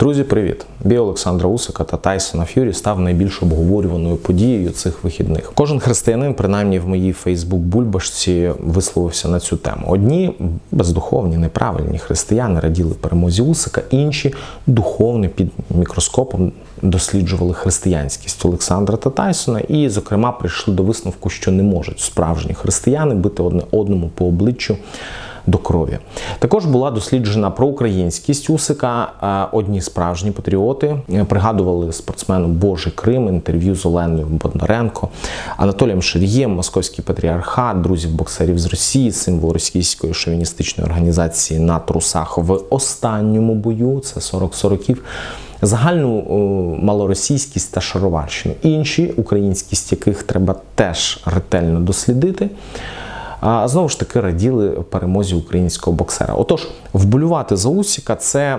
Друзі, привіт! Бій Олександра Усика та Тайсона Ф'юрі став найбільш обговорюваною подією цих вихідних. Кожен християнин, принаймні в моїй Фейсбук-бульбашці, висловився на цю тему. Одні бездуховні, неправильні християни раділи перемозі Усика, інші духовні під мікроскопом досліджували християнськість Олександра та Тайсона, і, зокрема, прийшли до висновку, що не можуть справжні християни бити одне одному по обличчю до крові. Також була досліджена проукраїнськість Усика. Одні справжні патріоти пригадували спортсмену Божий Крим, інтерв'ю з Оленою Бондаренко, Анатолієм Шир'єм, Московський патріархат, друзів боксерів з Росії, символ російської шовіністичної організації на трусах в останньому бою. Це 40 сороків. Загальну малоросійськість та шароварщину. Інші українськість, яких треба теж ретельно дослідити. А знову ж таки раділи перемозі українського боксера. Отож, вболювати за Усіка це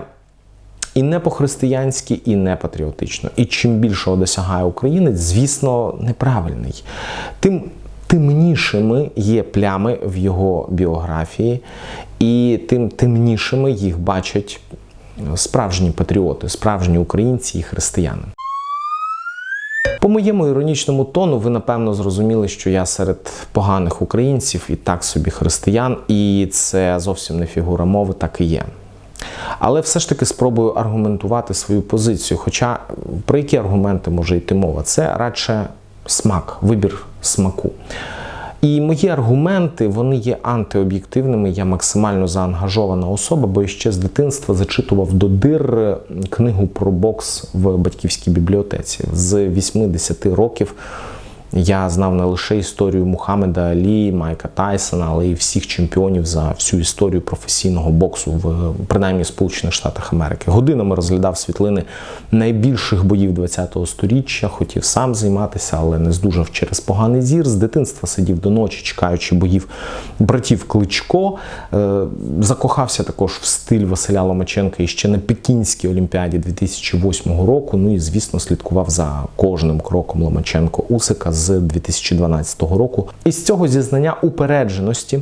і не по-християнськи, і не патріотично. І чим більшого досягає українець, звісно, неправильний. Тим темнішими є плями в його біографії, і тим темнішими їх бачать справжні патріоти, справжні українці і християни. По моєму іронічному тону, ви напевно зрозуміли, що я серед поганих українців і так собі християн, і це зовсім не фігура мови, так і є. Але все ж таки спробую аргументувати свою позицію. Хоча про які аргументи може йти мова? Це радше смак, вибір смаку. І мої аргументи вони є антиоб'єктивними. Я максимально заангажована особа, бо ще з дитинства зачитував до дир книгу про бокс в батьківській бібліотеці з 80 років. Я знав не лише історію Мухаммеда Алі, Майка Тайсона, але й всіх чемпіонів за всю історію професійного боксу в принаймні Сполучених Штатах Америки. Годинами розглядав світлини найбільших боїв ХХ століття, хотів сам займатися, але не здужав через поганий зір. З дитинства сидів до ночі, чекаючи боїв братів Кличко. Е, закохався також в стиль Василя Ломаченка і ще на Пекінській олімпіаді 2008 року. Ну і звісно, слідкував за кожним кроком Ломаченко Усика з 2012 року. І з цього зізнання упередженості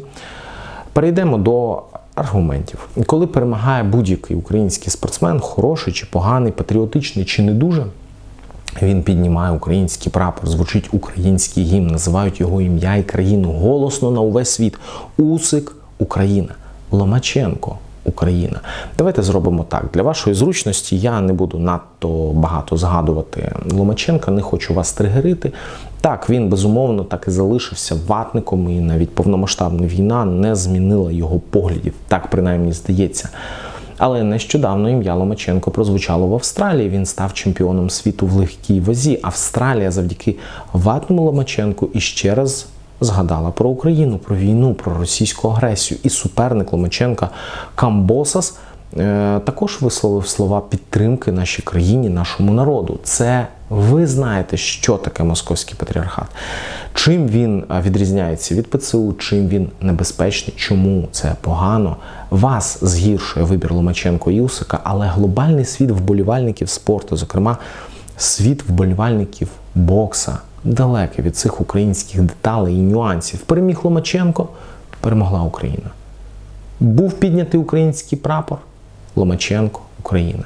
перейдемо до аргументів. Коли перемагає будь-який український спортсмен, хороший чи поганий, патріотичний чи не дуже. Він піднімає український прапор, звучить український гімн, називають його ім'я і країну голосно на увесь світ. Усик Україна, Ломаченко. Україна. Давайте зробимо так. Для вашої зручності я не буду надто багато згадувати Ломаченка, не хочу вас тригерити. Так, він безумовно так і залишився ватником, і навіть повномасштабна війна не змінила його поглядів, так принаймні здається. Але нещодавно ім'я Ломаченко прозвучало в Австралії. Він став чемпіоном світу в легкій вазі. Австралія завдяки ватному Ломаченку і ще раз згадала про Україну, про війну, про російську агресію. І суперник Ломаченка Камбосас е, також висловив слова підтримки нашій країні, нашому народу. Це ви знаєте, що таке московський патріархат, чим він відрізняється від ПЦУ, чим він небезпечний, чому це погано. Вас згіршує вибір Ломаченко і Усика, але глобальний світ вболівальників спорту, зокрема світ вболівальників бокса, далекий від цих українських деталей і нюансів. Переміг Ломаченко, перемогла Україна. Був піднятий український прапор Ломаченко, Україна.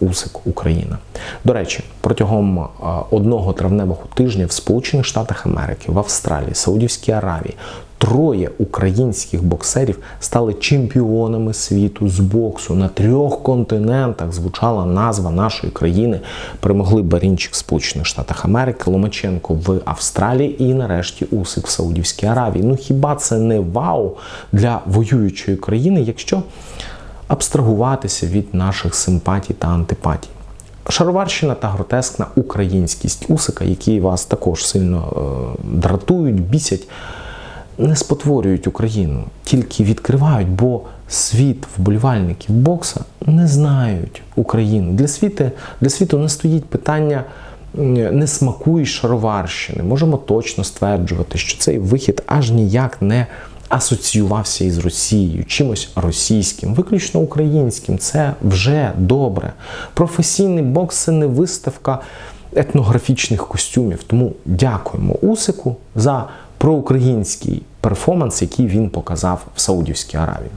Усик Україна. До речі, протягом одного травневого тижня в Сполучених Штатах Америки, в Австралії, Саудівській Аравії троє українських боксерів стали чемпіонами світу з боксу. На трьох континентах звучала назва нашої країни. Перемогли Барінчик в Сполучених Штатах Америки, Ломаченко в Австралії і нарешті Усик в Саудівській Аравії. Ну хіба це не вау для воюючої країни, якщо абстрагуватися від наших симпатій та антипатій? Шароварщина та гротескна українськість Усика, які вас також сильно е, дратують, бісять не спотворюють Україну, тільки відкривають, бо світ вболівальників бокса не знають Україну. Для світу, для світу не стоїть питання не смаку і шароварщини. Можемо точно стверджувати, що цей вихід аж ніяк не асоціювався із Росією, чимось російським, виключно українським. Це вже добре. Професійний бокс це не виставка етнографічних костюмів. Тому дякуємо Усику за проукраїнський перформанс, який він показав в Саудівській Аравії.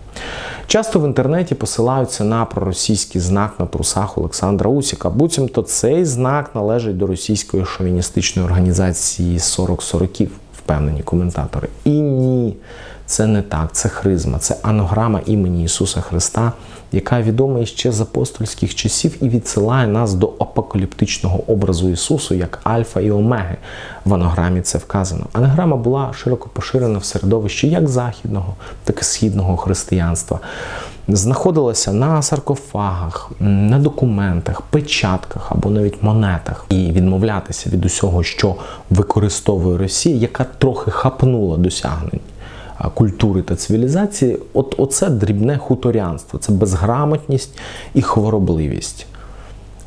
Часто в інтернеті посилаються на проросійський знак на трусах Олександра Усіка. Буцімто цей знак належить до російської шовіністичної організації 40 сороків, впевнені коментатори. І ні, це не так, це хризма, це анограма імені Ісуса Христа, яка відома іще з апостольських часів і відсилає нас до апокаліптичного образу Ісусу як Альфа і Омеги. В анограмі це вказано. Анаграма була широко поширена в середовищі як західного, так і східного християнства. Знаходилася на саркофагах, на документах, печатках або навіть монетах, і відмовлятися від усього, що використовує Росія, яка трохи хапнула досягнень культури та цивілізації, от оце дрібне хуторянство, це безграмотність і хворобливість.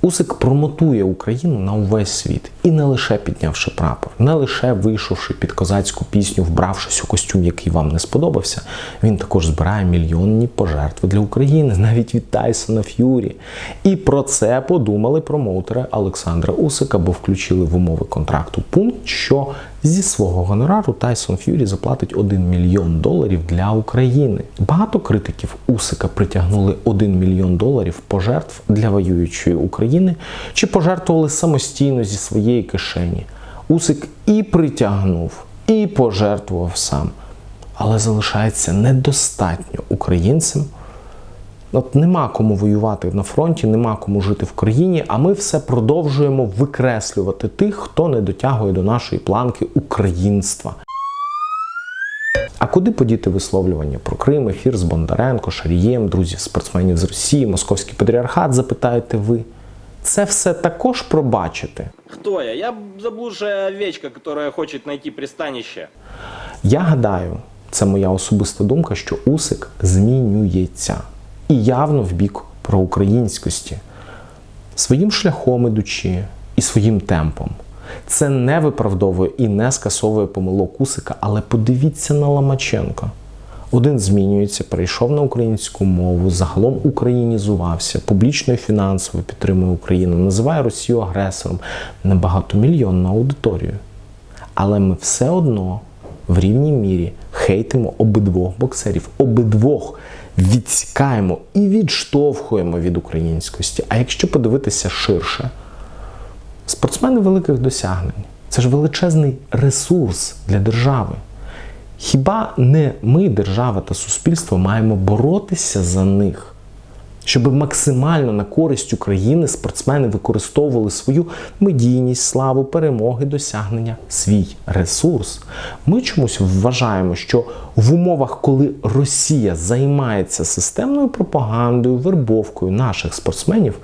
Усик промотує Україну на увесь світ і не лише піднявши прапор, не лише вийшовши під козацьку пісню, вбравшись у костюм, який вам не сподобався. Він також збирає мільйонні пожертви для України, навіть від Тайсона Ф'юрі. І про це подумали промоутери Олександра Усика, бо включили в умови контракту пункт, що Зі свого гонорару Тайсон Ф'юрі заплатить 1 мільйон доларів для України. Багато критиків Усика притягнули 1 мільйон доларів пожертв для воюючої України чи пожертвували самостійно зі своєї кишені. Усик і притягнув, і пожертвував сам. Але залишається недостатньо українцям. От нема кому воювати на фронті, нема кому жити в країні, а ми все продовжуємо викреслювати тих, хто не дотягує до нашої планки українства. А куди подіти висловлювання про Крим, ефір з Бондаренко, Шарієм, друзів спортсменів з Росії, Московський патріархат, запитаєте ви? Це все також пробачите? Хто я? Я заблудшая овечка, яка хоче знайти пристанище. Я гадаю, це моя особиста думка, що Усик змінюється і явно в бік проукраїнськості, своїм шляхом ідучи і своїм темпом. Це не виправдовує і не скасовує помилок Усика, але подивіться на Ламаченка. Один змінюється, перейшов на українську мову, загалом українізувався, публічно і фінансово підтримує Україну, називає Росію агресором на багатомільйонну аудиторію. Але ми все одно в рівній мірі хейтимо обидвох боксерів, обидвох відсікаємо і відштовхуємо від українськості. А якщо подивитися ширше, спортсмени великих досягнень це ж величезний ресурс для держави. Хіба не ми, держава та суспільство, маємо боротися за них? щоб максимально на користь України спортсмени використовували свою медійність, славу, перемоги, досягнення, свій ресурс. Ми чомусь вважаємо, що в умовах, коли Росія займається системною пропагандою, вербовкою наших спортсменів,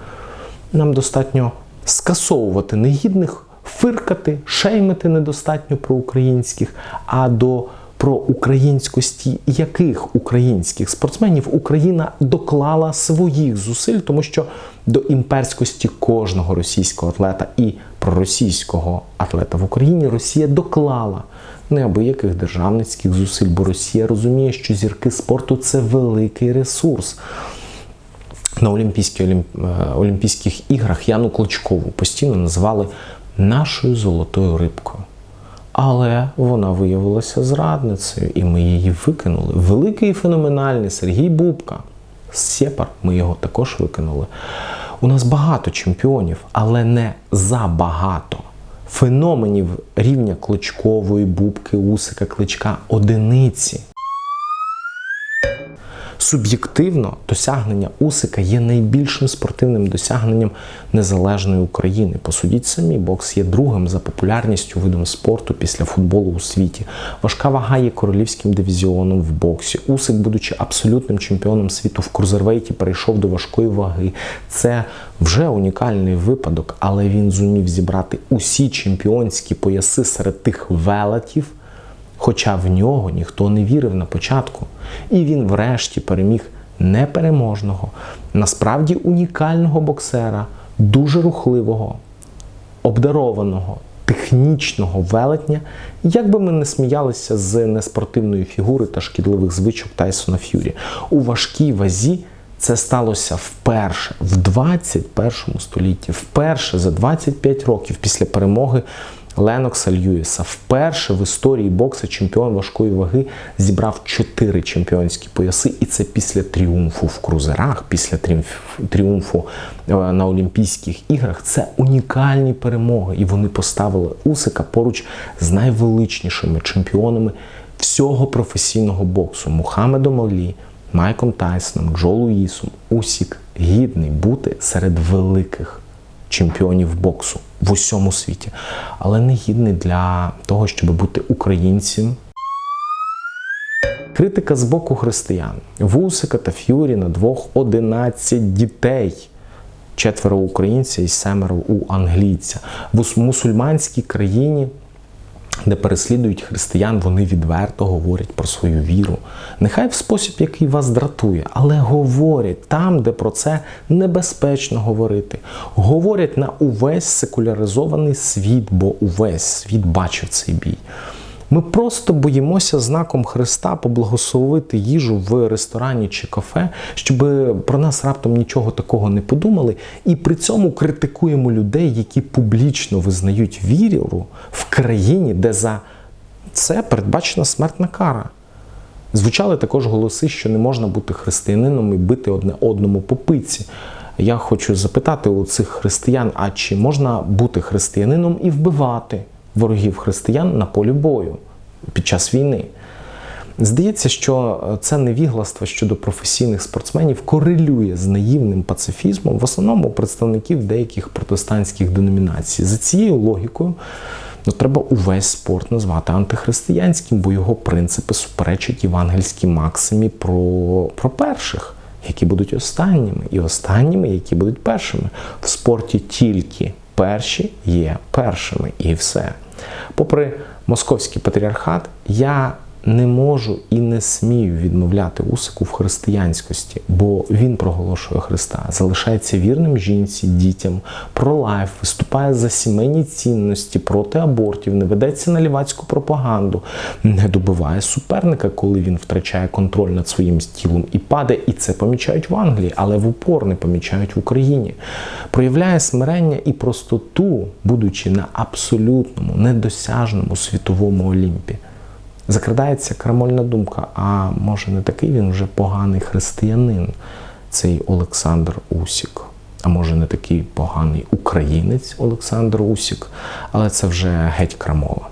нам достатньо скасовувати негідних, фиркати, шеймити недостатньо проукраїнських, а до про українськості яких українських спортсменів Україна доклала своїх зусиль, тому що до імперськості кожного російського атлета і проросійського атлета в Україні Росія доклала неабияких державницьких зусиль, бо Росія розуміє, що зірки спорту це великий ресурс. На Олімпійських, е, Олімпійських іграх Яну Клочкову постійно називали нашою золотою рибкою. Але вона виявилася зрадницею, і ми її викинули. Великий і феноменальний Сергій Бубка. Сєпар, ми його також викинули. У нас багато чемпіонів, але не забагато. Феноменів рівня Кличкової, Бубки, Усика, Кличка одиниці. Суб'єктивно досягнення Усика є найбільшим спортивним досягненням незалежної України. Посудіть самі, бокс є другим за популярністю видом спорту після футболу у світі. Важка вага є королівським дивізіоном в боксі. Усик, будучи абсолютним чемпіоном світу в крузервейті, перейшов до важкої ваги. Це вже унікальний випадок, але він зумів зібрати усі чемпіонські пояси серед тих велетів хоча в нього ніхто не вірив на початку. І він врешті переміг непереможного, насправді унікального боксера, дуже рухливого, обдарованого, технічного велетня, як би ми не сміялися з неспортивної фігури та шкідливих звичок Тайсона Ф'юрі. У важкій вазі. Це сталося вперше в 21 столітті, вперше за 25 років після перемоги Ленокса Льюіса. Вперше в історії бокса чемпіон важкої ваги зібрав чотири чемпіонські пояси, і це після тріумфу в крузерах, після тріумфу е, на Олімпійських іграх. Це унікальні перемоги, і вони поставили Усика поруч з найвеличнішими чемпіонами всього професійного боксу Мухаммедом Алі, Майком Тайсоном, Джо Луїсом. Усік гідний бути серед великих чемпіонів боксу в усьому світі, але не гідний для того, щоб бути українцем. Критика з боку християн. Вусика та Ф'юрі на двох 11 дітей. Четверо українця і семеро у англійця. В мусульманській країні де переслідують християн, вони відверто говорять про свою віру. Нехай в спосіб, який вас дратує, але говорять там, де про це небезпечно говорити. Говорять на увесь секуляризований світ, бо увесь світ бачив цей бій. Ми просто боїмося знаком Христа поблагословити їжу в ресторані чи кафе, щоб про нас раптом нічого такого не подумали, і при цьому критикуємо людей, які публічно визнають віру в країні, де за це передбачена смертна кара. Звучали також голоси, що не можна бути християнином і бити одне одному по пиці. Я хочу запитати у цих християн: а чи можна бути християнином і вбивати ворогів християн на полі бою під час війни? Здається, що це невігластво щодо професійних спортсменів корелює з наївним пацифізмом, в основному представників деяких протестантських деномінацій. За цією логікою, ну треба увесь спорт назвати антихристиянським, бо його принципи суперечать євангельській максимі про, про перших, які будуть останніми, і останніми, які будуть першими. В спорті тільки перші є першими, і все. Попри московський патріархат, я не можу і не смію відмовляти Усику в християнськості, бо він проголошує Христа, залишається вірним жінці, дітям, про лайф, виступає за сімейні цінності, проти абортів, не ведеться на лівацьку пропаганду, не добиває суперника, коли він втрачає контроль над своїм тілом і падає. І це помічають в Англії, але в упор не помічають в Україні. Проявляє смирення і простоту, будучи на абсолютному, недосяжному світовому олімпі. Закрадається крамольна думка, а може не такий він вже поганий християнин, цей Олександр Усік. А може не такий поганий українець Олександр Усік, але це вже геть крамола.